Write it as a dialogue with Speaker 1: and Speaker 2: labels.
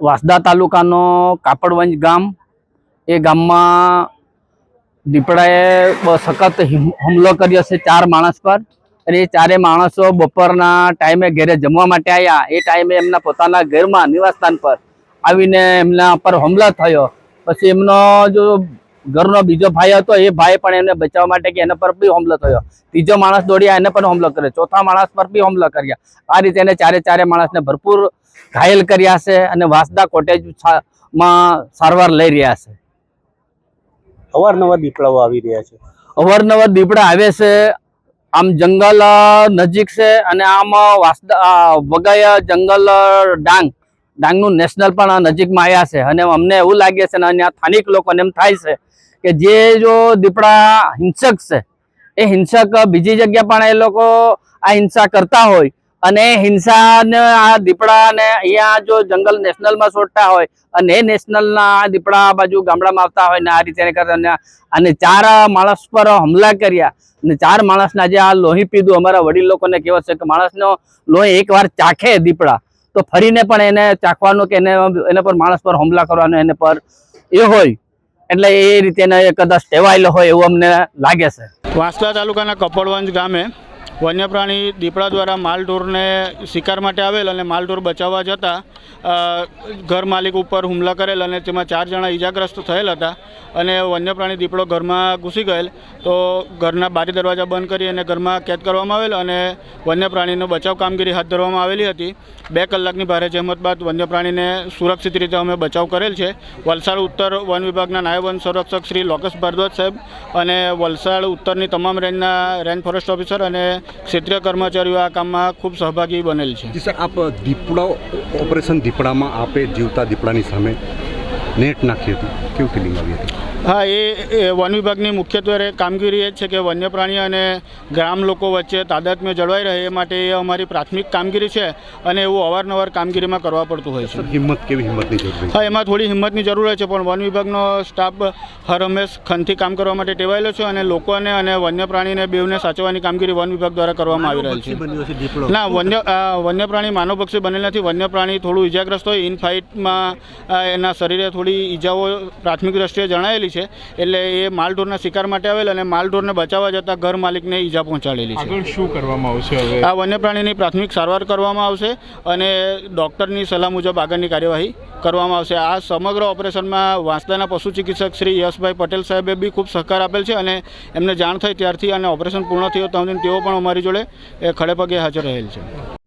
Speaker 1: વાંસદા તાલુકાનો કાપડવંજ ગામ. એ ગામમાં દીપડાએ સખત હુમલો કર્યો છે ચાર માણસ પર. અને એ ચારે માણસો બપોરના ટાઈમે ઘેરે જમવા માટે આવ્યા એ ટાઈમે એમના પોતાના ઘરમાં નિવાસસ્થાન પર આવીને એમના પર હુમલો થયો. પછી એમનો જો ઘરનો બીજો ભાઈ હતો એ ભાઈ પણ એને બચાવવા માટે કે એના પર બી હુમલો થયો. ત્રીજો માણસ દોડ્યા એને પણ હુમલો કર્યો. ચોથા માણસ પર બી હુમલો કર્યા. આ રીતે એને ચારે ચારે માણસને ભરપૂર ઘાયલ કર્યા છે અને વાસદા કોટેજમાં સારવાર લઈ રહ્યા છે.
Speaker 2: અવારનવાર દીપડાઓ આવી રહ્યા છે.
Speaker 1: અવારનવાર દીપડા આવે છે. આમ જંગલ નજીક છે અને આમ વાસદા વગાય જંગલ ડાંગ ડાંગનું નેશનલ પણ નજીકમાં આવ્યા છે. અને અમને એવું લાગે છે અને અહીંયા સ્થાનિક લોકોને એમ થાય છે કે જે જો દીપડા હિંસક છે, એ હિંસક બીજી જગ્યા પણ એ લોકો આ હિંસા કરતા હોય અને હિંસાને આ દીપડાને અહીંયા જો જંગલ નેશનલમાં છોડતા હોય અને એ નેશનલના દીપડા બાજુ ગામડામાં આવતા હોય ને આ રીતે કરતા અને અને ચાર માણસ પર હુમલા કર્યા અને ચાર માણસના જે આ લોહી પીધું. અમારા વડીલ લોકોને કહેવત છે કે માણસનો લોહી એકવાર ચાખે દીપડા, તો ફરીને પણ એને ચાખવાનું કે એને એના પર માણસ પર હુમલા કરવાનો એને પર એ હોય. એટલે એ રીતે કદાચ ટેવાયેલો હોય એવું અમને લાગે છે.
Speaker 3: વાંસદા તાલુકાના કપડવંજ ગામે વન્ય પ્રાણી દીપડા દ્વારા માલઢોરને શિકાર માટે આવેલ અને માલઢોર બચાવવા જતાં ઘર માલિક ઉપર હુમલા કરેલ અને તેમાં ચાર જણા ઈજાગ્રસ્ત થયેલ હતા અને વન્ય પ્રાણી દીપડો ઘરમાં ઘૂસી ગયેલ. તો ઘરના બારી દરવાજા બંધ કરી અને ઘરમાં કેદ કરવામાં આવેલ અને વન્ય પ્રાણીનો બચાવ કામગીરી હાથ ધરવામાં આવેલી હતી. બે કલાકની ભારે જહેમત બાદ વન્ય પ્રાણીને સુરક્ષિત રીતે અમે બચાવ કરેલ છે. વલસાડ ઉત્તર વન વિભાગના નાયબ વન સંરક્ષક શ્રી લોકેશ ભારદ્વાજ સાહેબ અને વલસાડ ઉત્તરની તમામ રેન્જના રેન્જ ફોરેસ્ટ ઓફિસર અને ક્ષેત્રીય કર્મચારીઓ આ કામમાં ખૂબ સહભાગી બનેલ છે.
Speaker 4: સર, આપ દીપડા ઓપરેશન દીપડામાં આપે જીવતા દીપડાની સામે નેટ નાખી હતી. કેવું ફિલિંગ આવી હતી?
Speaker 3: હા એ એ વન વિભાગની મુખ્યત્વે કામગીરી એ જ છે કે વન્ય પ્રાણી અને ગ્રામ લોકો વચ્ચે તાદાત્મ્ય જળવાઈ રહે એ માટે એ અમારી પ્રાથમિક કામગીરી છે અને એવું અવારનવાર કામગીરીમાં કરવા પડતું હોય છે.
Speaker 4: હિંમત કેવી હિંમતની જરૂર
Speaker 3: હા એમાં થોડી હિંમતની જરૂર હોય છે પણ વન વિભાગનો સ્ટાફ હર હંમેશ ખનથી કામ કરવા માટે ટેવાયેલો છે અને લોકોને અને વન્ય પ્રાણીને બેવને સાચવવાની કામગીરી વન વિભાગ દ્વારા કરવામાં આવી રહી છે. ના વન્ય વન્ય પ્રાણી માનવભક્ષી બનેલ નથી. વન્ય પ્રાણી થોડું ઇજાગ્રસ્ત હોય ઇન ફાઇટમાં એના શરીરે થોડી ઈજાઓ પ્રાથમિક દ્રષ્ટિએ જણાયેલી છે. એટલે એ માલઢોરના શિકાર માટે આવેલ અને માલઢોરને બચાવવા જતાં ઘર માલિકને ઈજા પહોંચાડેલી છે.
Speaker 5: શું કરવામાં આવશે હવે?
Speaker 3: આ વન્ય પ્રાણીની પ્રાથમિક સારવાર કરવામાં આવશે અને ડૉક્ટરની સલાહ મુજબ આગળની કાર્યવાહી કરવામાં આવશે. આ સમગ્ર ઓપરેશનમાં વાંસદાના પશુ ચિકિત્સક શ્રી યશભાઈ પટેલ સાહેબે બી ખૂબ સહકાર આપેલ છે અને એમને જાણ થઈ ત્યારથી અને ઓપરેશન પૂર્ણ થયું ત્યાં તેઓ પણ અમારી જોડે એ ખડેપગે હાજર રહેલ છે.